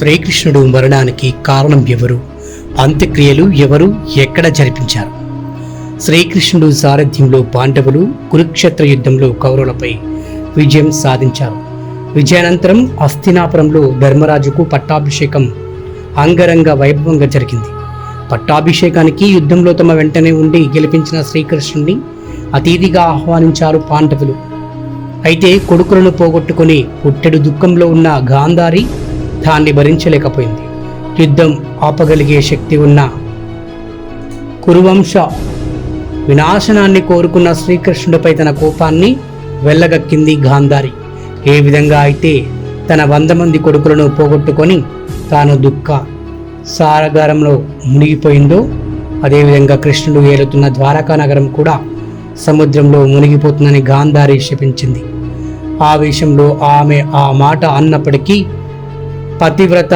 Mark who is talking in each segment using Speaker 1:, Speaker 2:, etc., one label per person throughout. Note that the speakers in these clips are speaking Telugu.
Speaker 1: శ్రీకృష్ణుడు మరణానికి కారణం ఎవరు? అంత్యక్రియలు ఎవరు? ఎక్కడ జరిపించారు? శ్రీకృష్ణుడు సారథ్యంలో పాండవులు కురుక్షేత్ర యుద్ధంలో కౌరవులపై విజయం సాధించారు. విజయానంతరం హస్తినాపురంలో ధర్మరాజుకు పట్టాభిషేకం అంగరంగ వైభవంగా జరిగింది. పట్టాభిషేకానికి యుద్ధంలో తమ వెంటనే ఉండి గెలిపించిన శ్రీకృష్ణుడిని అతిథిగా ఆహ్వానించారు పాండవులు. అయితే కొడుకులను పోగొట్టుకుని పుట్టెడు దుఃఖంలో ఉన్న గాంధారి దాన్ని భరించలేకపోయింది. యుద్ధం ఆపగలిగే శక్తి ఉన్న కురువంశ వినాశనాన్ని కోరుకున్న శ్రీకృష్ణుడిపై తన కోపాన్ని వెళ్ళగక్కింది గాంధారి. ఏ విధంగా అయితే తన వంద మంది కొడుకులను పోగొట్టుకొని తాను దుఃఖ సారగారంలో మునిగిపోయిందో అదేవిధంగా కృష్ణుడు ఏలుతున్న ద్వారకా నగరం కూడా సముద్రంలో మునిగిపోతుందని గాంధారి శపించింది. ఆ విషయంలో ఆమె ఆ మాట అన్నప్పటికీ పతివ్రత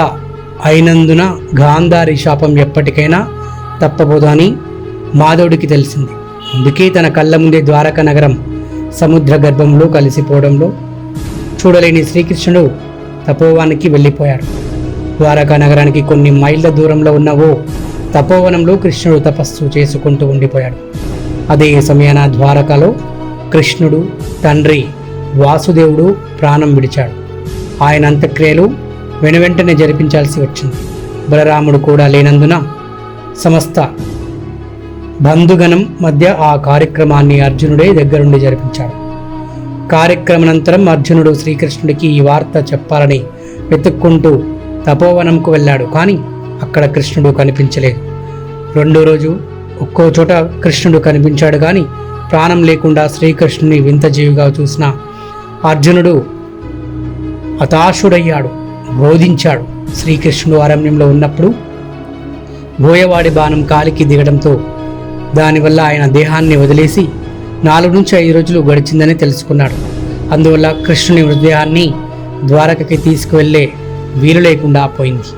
Speaker 1: అయినందున గాంధారి శాపం ఎప్పటికైనా తప్పబోదని మాధవుడికి తెలిసింది. అందుకే తన కళ్ళ ముందే ద్వారక నగరం సముద్ర గర్భంలో కలిసిపోవడంలో చూడలేని శ్రీకృష్ణుడు తపోవానికి వెళ్ళిపోయాడు. ద్వారకా నగరానికి కొన్ని మైళ్ళ దూరంలో ఉన్న ఓ తపోవనంలో కృష్ణుడు తపస్సు చేసుకుంటూ ఉండిపోయాడు. అదే సమయాన ద్వారకలో కృష్ణుడు తండ్రి వాసుదేవుడు ప్రాణం విడిచాడు. ఆయన అంత్యక్రియలు వెనువెంటనే జరిపించాల్సి వచ్చింది. బలరాముడు కూడా లేనందున సమస్త బంధుగణం మధ్య ఆ కార్యక్రమాన్ని అర్జునుడే దగ్గరుండి జరిపించాడు. కార్యక్రమానంతరం అర్జునుడు శ్రీకృష్ణుడికి ఈ వార్త చెప్పాలని వెతుక్కుంటూ తపోవనంకు వెళ్ళాడు. కానీ అక్కడ కృష్ణుడు కనిపించలేదు. రెండో రోజు ఒక్కో చోట కృష్ణుడు కనిపించాడు. కానీ ప్రాణం లేకుండా శ్రీకృష్ణుని వింత జీవిగా చూసిన అర్జునుడు హతాశుడయ్యాడు. బోధించాడు శ్రీకృష్ణుడు అరణ్యంలో ఉన్నప్పుడు బోయవాడి బాణం కాలికి దిగడంతో దానివల్ల ఆయన దేహాన్ని వదిలేసి నాలుగు నుంచి ఐదు రోజులు గడిచిందని తెలుసుకున్నాడు. అందువల్ల కృష్ణుని మృతదేహాన్ని ద్వారకకి తీసుకువెళ్ళే వీలు లేకుండా పోయింది.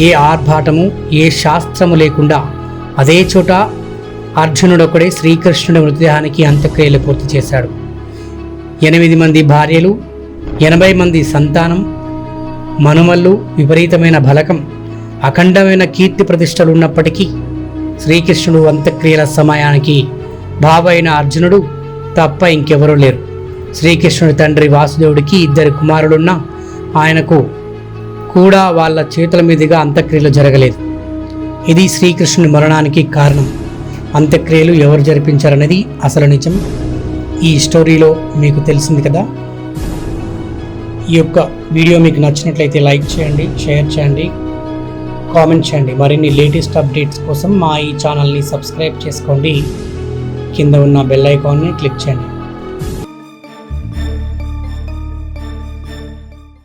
Speaker 1: ఏ ఆర్భాటము ఏ శాస్త్రము లేకుండా అదే చోట అర్జునుడొకడే శ్రీకృష్ణుడి మృతదేహానికి అంత్యక్రియలు పూర్తి చేశాడు. ఎనిమిది మంది భార్యలు ఎనభై మంది సంతానం మనుమల్లు విపరీతమైన బలకం అఖండమైన కీర్తి ప్రతిష్టలు ఉన్నప్పటికీ శ్రీకృష్ణుడు అంత్యక్రియల సమయానికి బాబైన అర్జునుడు తప్ప ఇంకెవరూ లేరు. శ్రీకృష్ణుడి తండ్రి వాసుదేవుడికి ఇద్దరు కుమారులున్నా ఆయనకు కూడా వాళ్ళ చేతుల మీదుగా అంత్యక్రియలు జరగలేదు. ఇది శ్రీకృష్ణుని మరణానికి కారణం. అంత్యక్రియలు ఎవరు జరిపించారనేది అసలు నిజం? ఈ స్టోరీలో మీకు తెలిసింది కదా? ఈ యొక్క వీడియో మీకు నచ్చినట్లయితే లైక్ చేయండి షేర్ చేయండి కామెంట్ చేయండి. మరిన్ని లేటెస్ట్ అప్డేట్స్ కోసం మా ఈ ఛానల్ని సబ్స్క్రైబ్ చేసుకోండి. కింద ఉన్న బెల్ ఐకాన్ని క్లిక్ చేయండి.